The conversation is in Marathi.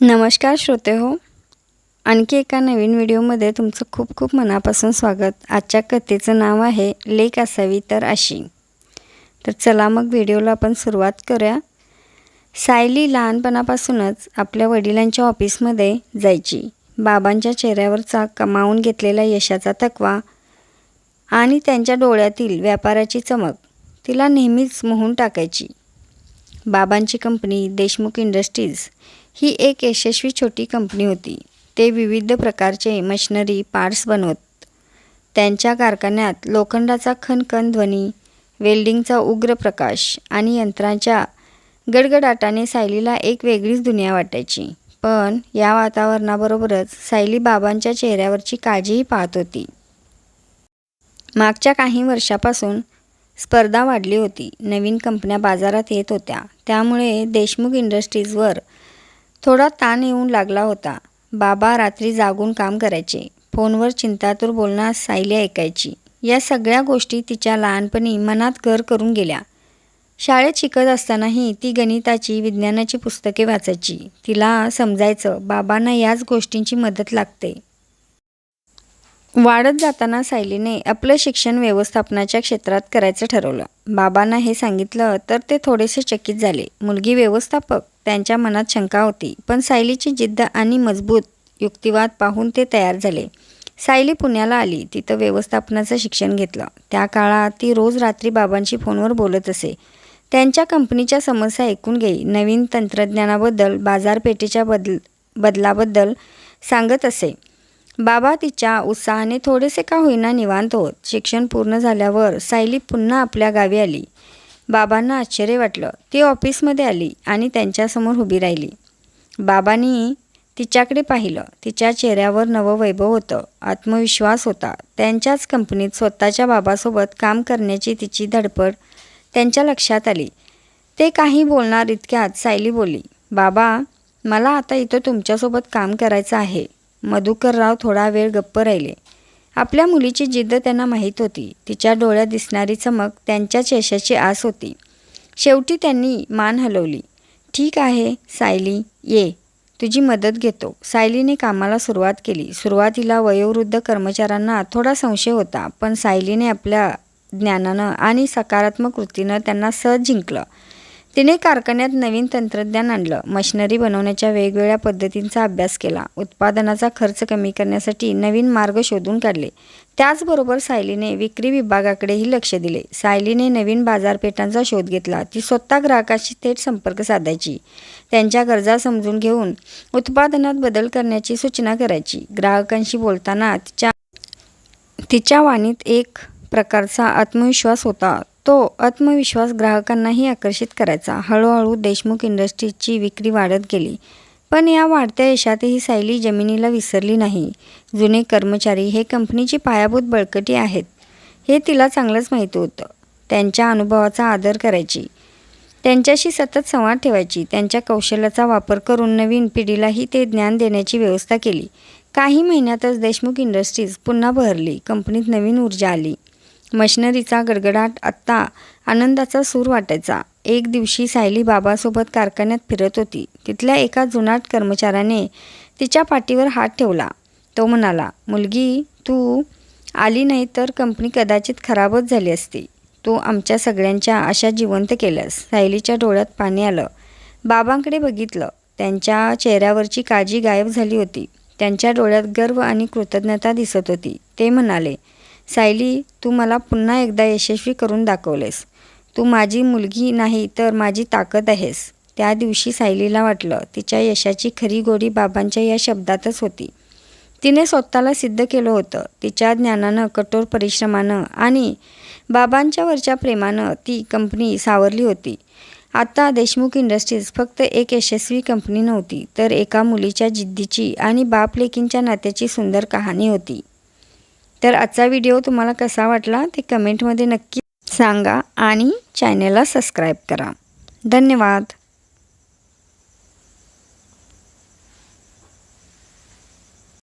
नमस्कार श्रोते हो. आणखी एका नवीन व्हिडिओमध्ये तुमचं खूप खूप मनापासून स्वागत. आजच्या कथेचं नाव आहे लेख असावी तर अशी. तर चला मग व्हिडिओला आपण सुरुवात करूया. सायली लहानपणापासूनच आपल्या वडिलांच्या ऑफिसमध्ये जायची. बाबांच्या चेहऱ्यावरचा कमावून घेतलेला यशाचा तकवा आणि त्यांच्या डोळ्यातील व्यापाराची चमक तिला नेहमीच मोहून टाकायची. बाबांची कंपनी देशमुख इंडस्ट्रीज ही एक यशस्वी छोटी कंपनी होती. ते विविध प्रकारचे मशिनरी पार्ट्स बनवत. त्यांच्या कारखान्यात लोखंडाचा खनखन ध्वनी वेल्डिंगचा उग्र प्रकाश आणि यंत्रांच्या गडगडाटाने सायलीला एक वेगळीच दुनिया वाटायची. पण या वातावरणाबरोबरच सायली बाबांच्या चेहऱ्यावरची काळजीही पाहत होती. मागच्या काही वर्षापासून स्पर्धा वाढली होती. नवीन कंपन्या बाजारात येत होत्या. त्यामुळे देशमुख इंडस्ट्रीजवर थोडा ताण येऊन लागला होता. बाबा रात्री जागून काम करायचे. फोनवर चिंतातूर बोलणं सायली ऐकायची. या सगळ्या गोष्टी तिच्या लहानपणी मनात घर करून गेल्या. शाळेत शिकत असतानाही ती गणिताची विज्ञानाची पुस्तके वाचायची. तिला समजायचं बाबांना याच गोष्टींची मदत लागते. वाढत जाताना सायलीने आपलं शिक्षण व्यवस्थापनाच्या क्षेत्रात करायचं ठरवलं. बाबांना हे सांगितलं तर ते थोडेसे चकित झाले. मुलगी व्यवस्थापक त्यांच्या मनात शंका होती पण सायलीची जिद्द आणि मजबूत युक्तिवाद पाहून ते तयार झाले. सायली पुण्याला आली तिथं व्यवस्थापनाचं शिक्षण घेतलं. त्या काळात ती रोज रात्री बाबांशी फोनवर बोलत असे. त्यांच्या कंपनीच्या समस्या ऐकून घेई नवीन तंत्रज्ञानाबद्दल बाजारपेठेच्या बदल बदलाबद्दल सांगत असे. बाबा तिच्या उत्साहाने थोडेसे का होईना निवांत होत. शिक्षण पूर्ण झाल्यावर सायली पुन्हा आपल्या गावी आली. बाबांना आश्चर्य वाटलं. ती ऑफिसमध्ये आली आणि त्यांच्यासमोर उभी राहिली. बाबांनी तिच्याकडे पाहिलं. तिच्या चेहऱ्यावर नवं वैभव होतं. आत्मविश्वास होता. त्यांच्याच कंपनीत स्वतःच्या बाबासोबत काम करण्याची तिची धडपड त्यांच्या लक्षात आली. ते काही बोलणार इतक्यात सायली बोलली बाबा मला आता इथं तुमच्यासोबत काम करायचं आहे. मधुकरराव थोडा वेळ गप्प राहिले. आपल्या मुलीची जिद्द त्यांना माहीत होती. तिच्या डोळ्यात दिसणारी चमक त्यांच्याच यशाची आस होती. शेवटी त्यांनी मान हलवली. ठीक आहे सायली ये. तुझी मदत घेतो. सायलीने कामाला सुरुवात केली. सुरुवातीला वयोवृद्ध कर्मचाऱ्यांना थोडा संशय होता पण सायलीने आपल्या ज्ञानानं आणि सकारात्मक कृतीनं त्यांना सहज जिंकलं. तिने कारखान्यात नवीन तंत्रज्ञान आणलं. मशिनरी बनवण्याच्या वेगवेगळ्या पद्धतींचा अभ्यास केला. उत्पादनाचा खर्च कमी करण्यासाठी नवीन मार्ग शोधून काढले. त्याचबरोबर सायलीने विक्री विभागाकडेही लक्ष दिले. सायलीने नवीन बाजारपेठांचा शोध घेतला. ती स्वतः ग्राहकाशी थेट संपर्क साधायची. त्यांच्या गरजा समजून घेऊन उत्पादनात बदल करण्याची सूचना करायची. ग्राहकांशी बोलताना तिच्या तिच्या वाणीत एक प्रकारचा आत्मविश्वास होता. तो आत्मविश्वास ग्राहकांनाही आकर्षित करायचा. हळूहळू देशमुख इंडस्ट्रीजची विक्री वाढत गेली. पण या वाढत्या यशातही सायली जमिनीला विसरली नाही. जुने कर्मचारी हे कंपनीची पायाभूत बळकटी आहेत. हे तिला चांगलंच माहीत होतं. त्यांच्या अनुभवाचा आदर करायची. त्यांच्याशी सतत संवाद ठेवायची. त्यांच्या कौशल्याचा वापर करून नवीन पिढीलाही ते ज्ञान देण्याची व्यवस्था केली. काही महिन्यातच देशमुख इंडस्ट्रीज पुन्हा बहरली. कंपनीत नवीन ऊर्जा आली. मशिनरीचा गडगडाट आत्ता आनंदाचा सूर वाटायचा. एक दिवशी सायली बाबासोबत कारखान्यात फिरत होती. तिथल्या एका जुनाट कर्मचाऱ्याने तिच्या पाठीवर हात ठेवला. तो म्हणाला मुलगी तू आली नाही तर कंपनी कदाचित खराबच झाली असती. तू आमच्या सगळ्यांच्या आशा जिवंत केल्यास सायलीच्या डोळ्यात पाणी आलं. बाबांकडे बघितलं. त्यांच्या चेहऱ्यावरची काळजी गायब झाली होती. त्यांच्या डोळ्यात गर्व आणि कृतज्ञता दिसत होती. ते म्हणाले सायली तू मला पुन्हा एकदा यशस्वी करून दाखवलेस. तू माझी मुलगी नाही तर माझी ताकद आहेस. त्या दिवशी सायलीला वाटलं तिच्या यशाची खरी गोडी बाबांच्या या शब्दातच होती. तिने स्वतःला सिद्ध केलं होतं. तिच्या ज्ञानानं कठोर परिश्रमानं आणि बाबांच्यावरच्या प्रेमानं ती कंपनी सावरली होती. आता देशमुख इंडस्ट्रीज फक्त एक यशस्वी कंपनी नव्हती तर एका मुलीच्या जिद्दीची आणि बाप लेकींच्या नात्याची सुंदर कहाणी होती. तर आजचा व्हिडिओ तुम्हाला कसा वाटला ते कमेंटमध्ये नक्की सांगा आणि चॅनलला सबस्क्राईब करा. धन्यवाद.